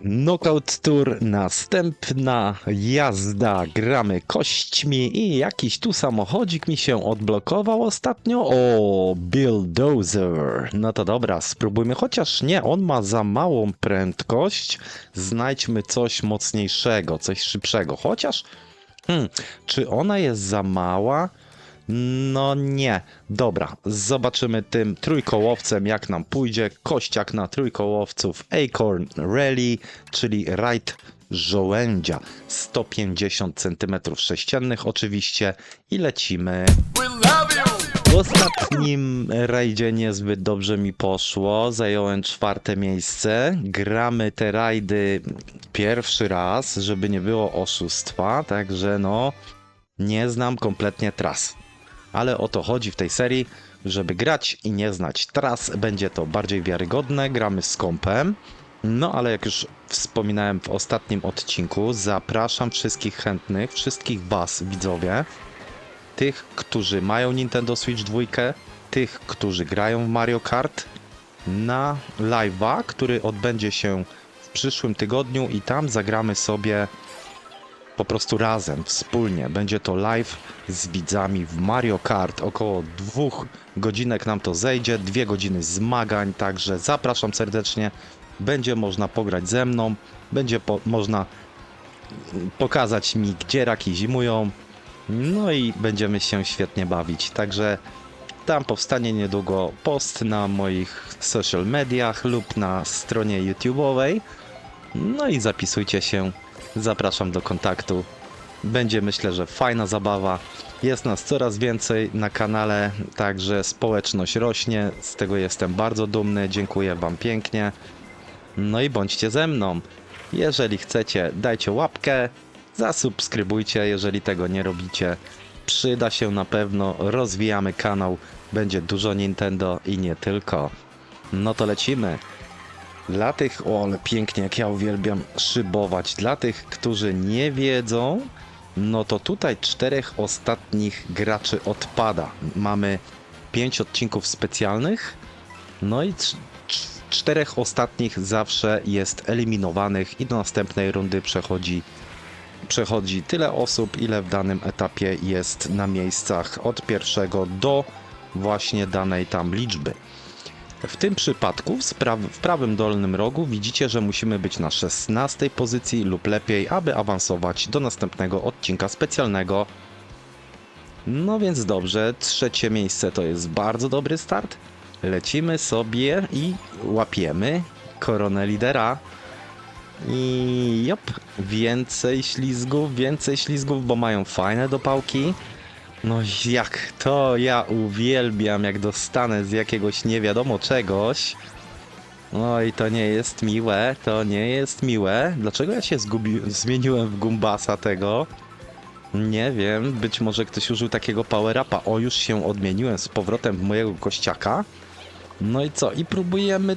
Knockout Tour, następna jazda, gramy kośćmi i jakiś tu samochodzik mi się odblokował ostatnio. O, Bulldozer. No to dobra, spróbujmy, chociaż nie, on ma za małą prędkość. Znajdźmy coś mocniejszego, coś szybszego, chociaż... Hmm, czy ona jest za mała? No nie. Dobra, zobaczymy tym trójkołowcem, jak nam pójdzie. Kościak na trójkołowców Acorn Rally, czyli rajd żołędzia. 150 cm sześciennych oczywiście i lecimy. W ostatnim rajdzie niezbyt dobrze mi poszło. Zająłem czwarte miejsce. Gramy te rajdy pierwszy raz, żeby nie było oszustwa, także no nie znam kompletnie tras. Ale o to chodzi w tej serii, żeby grać i nie znać tras. Będzie to bardziej wiarygodne. Gramy z kompem. No ale jak już wspominałem w ostatnim odcinku, zapraszam wszystkich chętnych, wszystkich Was, widzowie, tych, którzy mają Nintendo Switch 2, tych, którzy grają w Mario Kart, na live'a, który odbędzie się w przyszłym tygodniu i tam zagramy sobie po prostu razem, wspólnie. Będzie to live z widzami w Mario Kart. Około dwóch godzinek nam to zejdzie, dwie godziny zmagań, także zapraszam serdecznie. Będzie można pograć ze mną, będzie po można pokazać mi, gdzie raki zimują, no i będziemy się świetnie bawić. Także tam powstanie niedługo post na moich social mediach lub na stronie YouTube'owej. No i zapisujcie się. Zapraszam do kontaktu. Będzie myślę, że fajna zabawa. Jest nas coraz więcej na kanale, także społeczność rośnie. Z tego jestem bardzo dumny. Dziękuję Wam pięknie. No i bądźcie ze mną. Jeżeli chcecie, dajcie łapkę, zasubskrybujcie, jeżeli tego nie robicie. Przyda się na pewno, rozwijamy kanał, będzie dużo Nintendo i nie tylko. No to lecimy. Dla tych, o ale pięknie, jak ja uwielbiam szybować, dla tych, którzy nie wiedzą, no to tutaj czterech ostatnich graczy odpada. Mamy pięć odcinków specjalnych, no i cz- cz- czterech ostatnich zawsze jest eliminowanych i do następnej rundy przechodzi przechodzi tyle osób, ile w danym etapie jest na miejscach od pierwszego do właśnie danej tam liczby. W tym przypadku w, w prawym dolnym rogu widzicie, że musimy być na 16 pozycji lub lepiej, aby awansować do następnego odcinka specjalnego. No więc dobrze, trzecie miejsce to jest bardzo dobry start. Lecimy sobie i łapiemy koronę lidera. I jop, więcej ślizgów, więcej ślizgów, bo mają fajne dopałki. No jak to ja uwielbiam, jak dostanę z jakiegoś nie wiadomo czegoś. Oj, to nie jest miłe, to nie jest miłe. Dlaczego ja się zmieniłem w Gumbasa tego? Nie wiem, być może ktoś użył takiego power-upa. O, już się odmieniłem z powrotem w mojego kościaka. No i co? I próbujemy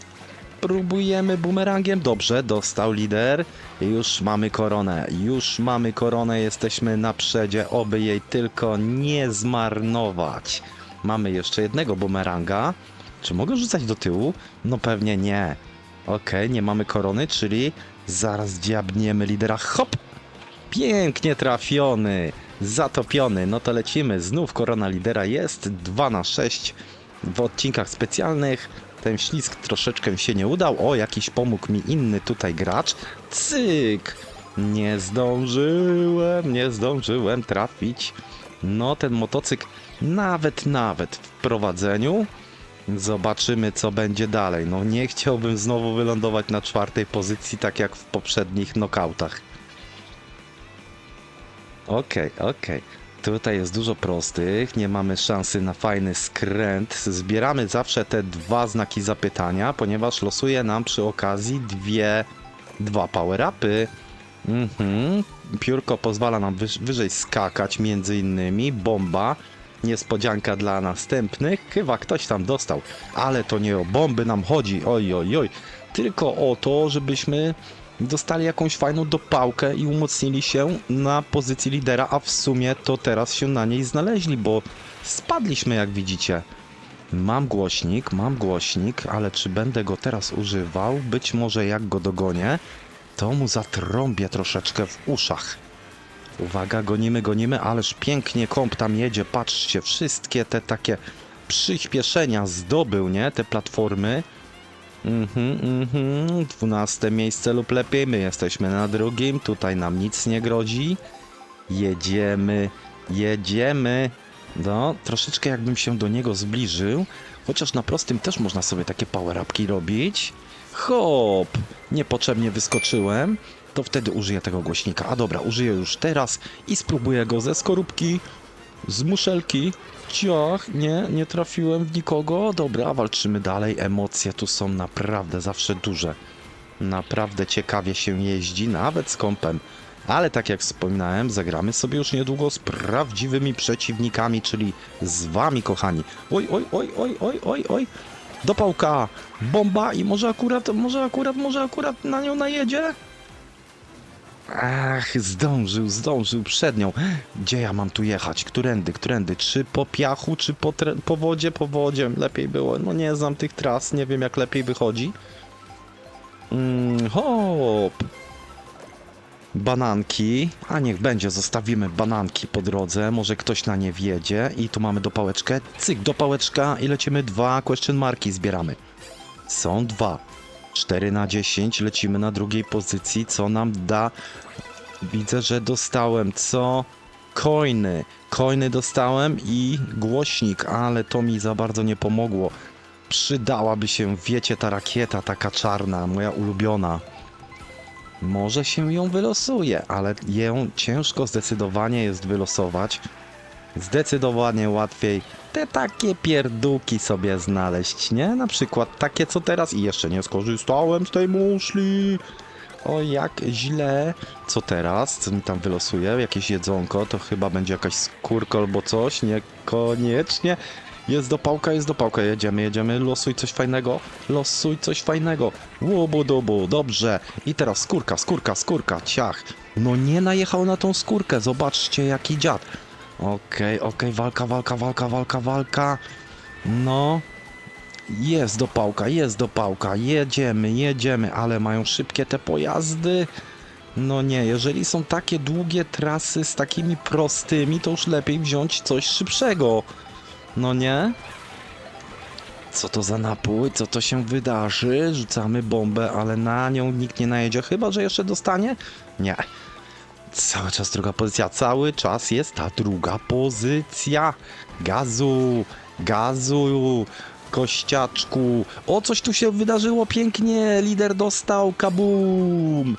próbujemy bumerangiem. Dobrze, dostał lider. Już mamy koronę. Już mamy koronę. Jesteśmy na przedzie. Oby jej tylko nie zmarnować. Mamy jeszcze jednego bumeranga. Czy mogę rzucać do tyłu? No pewnie nie. Okej, nie mamy korony, czyli zaraz dziabniemy lidera. Hop! Pięknie trafiony. Zatopiony. No to lecimy. Znów korona lidera jest. 2 na 6 w odcinkach specjalnych. Ten ślizg troszeczkę się nie udał. O, jakiś pomógł mi inny tutaj gracz. Cyk! Nie zdążyłem, nie zdążyłem trafić. No, ten motocykl nawet, nawet w prowadzeniu. Zobaczymy, co będzie dalej. No, nie chciałbym znowu wylądować na czwartej pozycji, tak jak w poprzednich knockoutach. Okej, okej. Tutaj jest dużo prostych, nie mamy szansy na fajny skręt. Zbieramy zawsze te dwa znaki zapytania, ponieważ losuje nam przy okazji dwie, dwa power-upy. Mhm. Piórko pozwala nam wyż, wyżej skakać, między innymi. Bomba. Niespodzianka dla następnych. Chyba ktoś tam dostał. Ale to nie o bomby nam chodzi. Oj, oj, oj. Tylko o to, żebyśmy dostali jakąś fajną dopałkę i umocnili się na pozycji lidera, a w sumie to teraz się na niej znaleźli, bo spadliśmy jak widzicie. Mam głośnik, mam głośnik, ale czy będę go teraz używał? Być może jak go dogonię. To mu zatrąbię troszeczkę w uszach. Uwaga, gonimy, gonimy, ależ pięknie komp tam jedzie. Patrzcie, wszystkie te takie przyspieszenia zdobył, nie? Te platformy. Mhm, mhm. 12 miejsce lub lepiej. My jesteśmy na drugim. Tutaj nam nic nie grozi. Jedziemy, jedziemy. No, troszeczkę jakbym się do niego zbliżył. Chociaż na prostym też można sobie takie power-upki robić. Hop! Niepotrzebnie wyskoczyłem. To wtedy użyję tego głośnika. A dobra, użyję już teraz i spróbuję go ze skorupki, z muszelki. Ciach, nie, nie trafiłem w nikogo. Dobra, walczymy dalej. Emocje tu są naprawdę zawsze duże. Naprawdę ciekawie się jeździ, nawet z kompem. Ale tak jak wspominałem, zagramy sobie już niedługo z prawdziwymi przeciwnikami, czyli z wami, kochani. Oj, oj, oj, oj, oj, oj, oj. Do pałka, bomba i może akurat, może akurat, może akurat na nią najedzie? Ach, zdążył, zdążył przed nią. Gdzie ja mam tu jechać? Którędy, którędy? Czy po piachu, czy po, po wodzie? Po wodzie lepiej było. No nie znam tych tras, nie wiem jak lepiej wychodzi. Mm, hop! Bananki, a niech będzie, zostawimy bananki po drodze, może ktoś na nie wjedzie i tu mamy dopałeczkę, cyk, dopałeczka i lecimy dwa question marki zbieramy. Są dwa. 4 na 10, lecimy na drugiej pozycji, co nam da? Widzę, że dostałem, co? Coiny. Coiny dostałem i głośnik, ale to mi za bardzo nie pomogło. Przydałaby się, wiecie, ta rakieta taka czarna, moja ulubiona. Może się ją wylosuje, ale ją ciężko zdecydowanie jest wylosować. Zdecydowanie łatwiej te takie pierdółki sobie znaleźć, nie? Na przykład takie co teraz i jeszcze nie skorzystałem z tej muszli. O jak źle. Co teraz? Co mi tam wylosuje? Jakieś jedzonko? To chyba będzie jakaś skórka albo coś? Niekoniecznie. Jest dopałka, jest dopałka. Jedziemy, jedziemy. Losuj coś fajnego. Losuj coś fajnego. Łubu dubu, dobrze. I teraz skórka, skórka, skórka. Ciach. No nie najechał na tą skórkę. Zobaczcie jaki dziad. Okej, okej, walka, walka, walka, walka, walka. No. Jest dopałka, jest dopałka. Jedziemy, jedziemy, ale mają szybkie te pojazdy. No nie, jeżeli są takie długie trasy z takimi prostymi, to już lepiej wziąć coś szybszego. No nie? Co to za napój? Co to się wydarzy? Rzucamy bombę, ale na nią nikt nie najedzie. Chyba, że jeszcze dostanie? Nie. Cały czas druga pozycja, cały czas jest ta druga pozycja. Gazu, gazu, kościaczku. O, coś tu się wydarzyło pięknie. Lider dostał, kabum.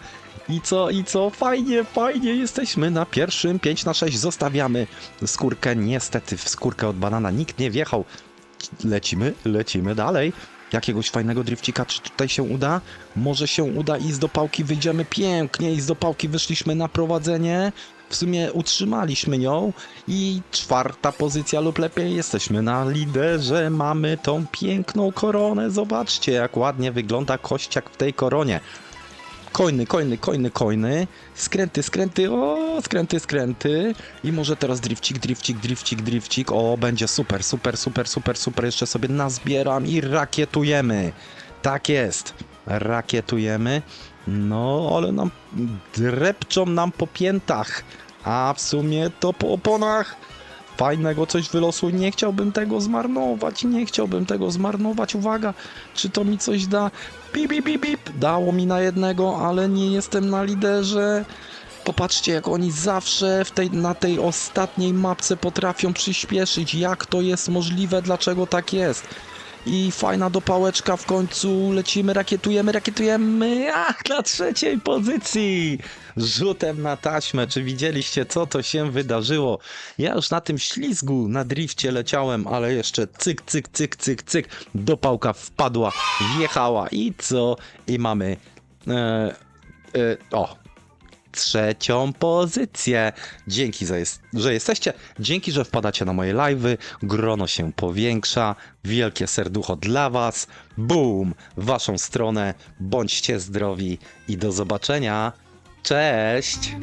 I co, i co? Fajnie, fajnie, jesteśmy na pierwszym. 5 na 6 zostawiamy skórkę. Niestety w skórkę od banana nikt nie wjechał. Lecimy, lecimy dalej. Jakiegoś fajnego drifcika, czy tutaj się uda? Może się uda i z dopałki wyjdziemy pięknie i z dopałki wyszliśmy na prowadzenie. W sumie utrzymaliśmy ją i czwarta pozycja lub lepiej jesteśmy na liderze. Mamy tą piękną koronę. Zobaczcie jak ładnie wygląda kościak w tej koronie. Coiny, coiny, coiny, coiny. Skręty, skręty, o, skręty, skręty. I może teraz drifcik, drifcik, drifcik, drifcik. O, będzie super, super, super, super, super. Jeszcze sobie nazbieram i rakietujemy. Tak jest. Rakietujemy. No, ale nam drepczą nam po piętach. A w sumie to po oponach. Fajnego coś wylosuj. Nie chciałbym tego zmarnować. Nie chciałbym tego zmarnować. Uwaga, czy to mi coś da? Bip, bip, bip, bip. Dało mi na jednego, ale nie jestem na liderze. Popatrzcie, jak oni zawsze w tej, na tej ostatniej mapce potrafią przyspieszyć. Jak to jest możliwe? Dlaczego tak jest? I fajna dopałeczka w końcu. Lecimy, rakietujemy, rakietujemy. Ach, na trzeciej pozycji. Rzutem na taśmę. Czy widzieliście, co to się wydarzyło? Ja już na tym ślizgu, na drifcie leciałem, ale jeszcze cyk, cyk, cyk, cyk, cyk. Dopałka wpadła, wjechała i co? I mamy... E, e, o, trzecią pozycję. Dzięki, za jest, że jesteście, dzięki, że wpadacie na moje live'y, grono się powiększa, wielkie serducho dla was, boom, w waszą stronę, bądźcie zdrowi i do zobaczenia, cześć!